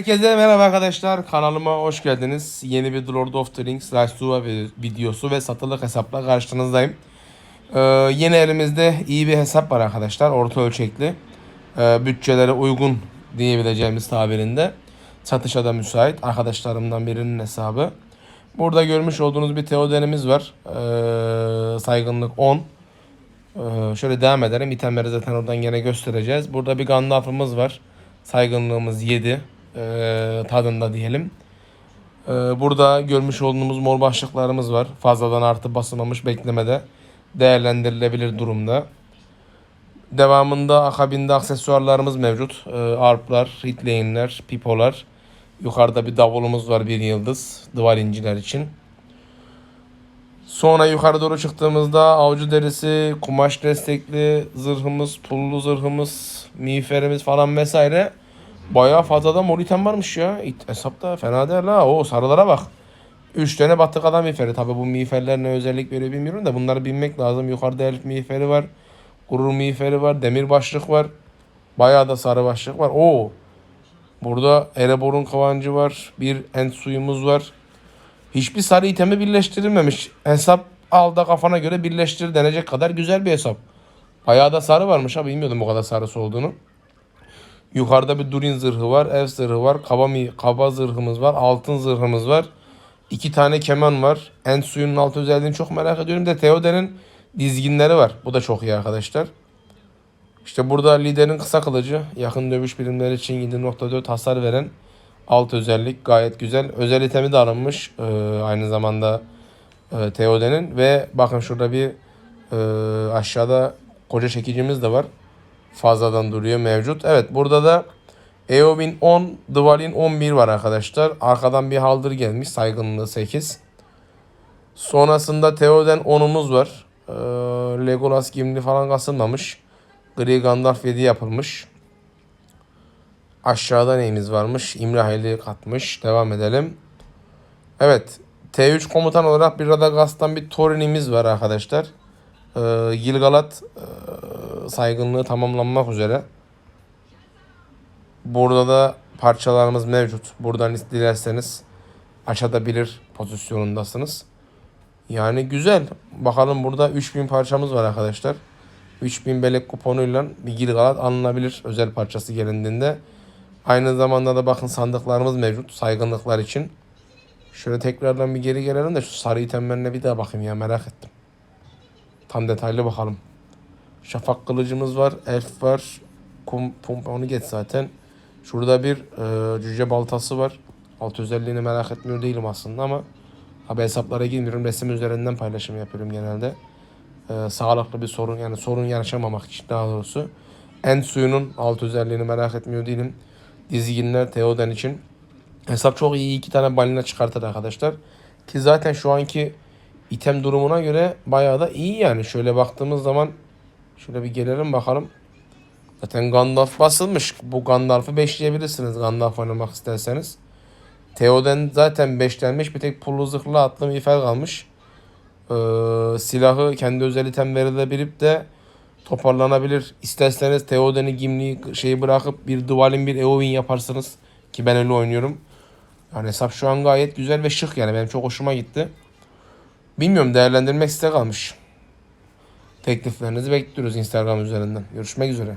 Herkese merhaba arkadaşlar. Kanalıma hoş geldiniz. Yeni bir Lord of the Rings to videosu ve satılık hesapla karşınızdayım. Ee, yeni elimizde iyi bir hesap var arkadaşlar. Orta ölçekli. Ee, bütçelere uygun diyebileceğimiz tabirinde. Satışa da müsait. Arkadaşlarımdan birinin hesabı. Burada görmüş olduğunuz bir Theoden'imiz var. Ee, saygınlık 10. Ee, şöyle devam edelim. İtemleri zaten oradan gene göstereceğiz. Burada bir Gandalf'ımız var. Saygınlığımız 7 e, tadında diyelim. E, burada görmüş olduğumuz mor başlıklarımız var. Fazladan artı basılmamış beklemede değerlendirilebilir durumda. Devamında akabinde aksesuarlarımız mevcut. E, arplar, hitlane'ler, pipolar. Yukarıda bir davulumuz var bir yıldız. Duvar inciler için. Sonra yukarı doğru çıktığımızda avcı derisi, kumaş destekli zırhımız, pullu zırhımız, miğferimiz falan vesaire. Bayağı fazladan mor item varmış ya. İt- Hesapta fena değil la. O sarılara bak. 3 tane battık adam miğferi. Tabi bu miğferler ne özellik veriyor bilmiyorum da bunları bilmek lazım. Yukarıda elf miğferi var. Gurur miğferi var. Demir başlık var. Bayağı da sarı başlık var. Oo. Burada Erebor'un kıvancı var. Bir end suyumuz var. Hiçbir sarı itemi birleştirilmemiş. Hesap al da kafana göre birleştir denecek kadar güzel bir hesap. Bayağı da sarı varmış ha bilmiyordum bu kadar sarısı olduğunu. Yukarıda bir Durin zırhı var, ev zırhı var, kaba, mi, kaba zırhımız var, altın zırhımız var. İki tane keman var. En suyunun alt özelliğini çok merak ediyorum. De Theoden'in dizginleri var. Bu da çok iyi arkadaşlar. İşte burada liderin kısa kılıcı. Yakın dövüş birimleri için 7.4 hasar veren alt özellik. Gayet güzel. Özel itemi de alınmış. Ee, aynı zamanda e, Theoden'in. Ve bakın şurada bir e, aşağıda koca çekicimiz de var fazladan duruyor mevcut. Evet burada da Eowyn 10, Dvalin 11 var arkadaşlar. Arkadan bir haldır gelmiş saygınlığı 8. Sonrasında Theoden 10'umuz var. Ee, Legolas Gimli falan kasılmamış. Gri Gandalf 7 yapılmış. Aşağıda neyimiz varmış? İmrahili katmış. Devam edelim. Evet. T3 komutan olarak bir Radagast'tan bir Thorin'imiz var arkadaşlar. Ee, Gilgalad e, saygınlığı tamamlanmak üzere. Burada da parçalarımız mevcut. Buradan dilerseniz açabilir pozisyonundasınız. Yani güzel. Bakalım burada 3000 parçamız var arkadaşlar. 3000 belek kuponuyla bir Gilgalad alınabilir özel parçası gelindiğinde. Aynı zamanda da bakın sandıklarımız mevcut saygınlıklar için. Şöyle tekrardan bir geri gelelim de şu sarı itemlerine bir daha bakayım ya merak ettim. Tam detaylı bakalım. Şafak kılıcımız var. Elf var. Kum, pumpa onu geç zaten. Şurada bir e, cüce baltası var. Alt özelliğini merak etmiyor değilim aslında ama abi hesaplara girmiyorum. Resim üzerinden paylaşım yapıyorum genelde. E, sağlıklı bir sorun yani sorun yaşamamak için daha doğrusu. En suyunun alt özelliğini merak etmiyor değilim. Dizginler Theoden için. Hesap çok iyi. iki tane balina çıkartır arkadaşlar. Ki zaten şu anki item durumuna göre bayağı da iyi yani. Şöyle baktığımız zaman şöyle bir gelelim bakalım. Zaten Gandalf basılmış. Bu Gandalf'ı beşleyebilirsiniz Gandalf oynamak isterseniz. Theoden zaten beşlenmiş. Bir tek pullu zırhlı atlı miğfer kalmış. Ee, silahı kendi özel item verilebilip de toparlanabilir. İsterseniz Theoden'i Gimli'yi şeyi bırakıp bir Dvalin bir Eowyn yaparsınız. Ki ben öyle oynuyorum. Yani hesap şu an gayet güzel ve şık yani. Benim çok hoşuma gitti. Bilmiyorum değerlendirmek size kalmış. Tekliflerinizi bekliyoruz Instagram üzerinden. Görüşmek üzere.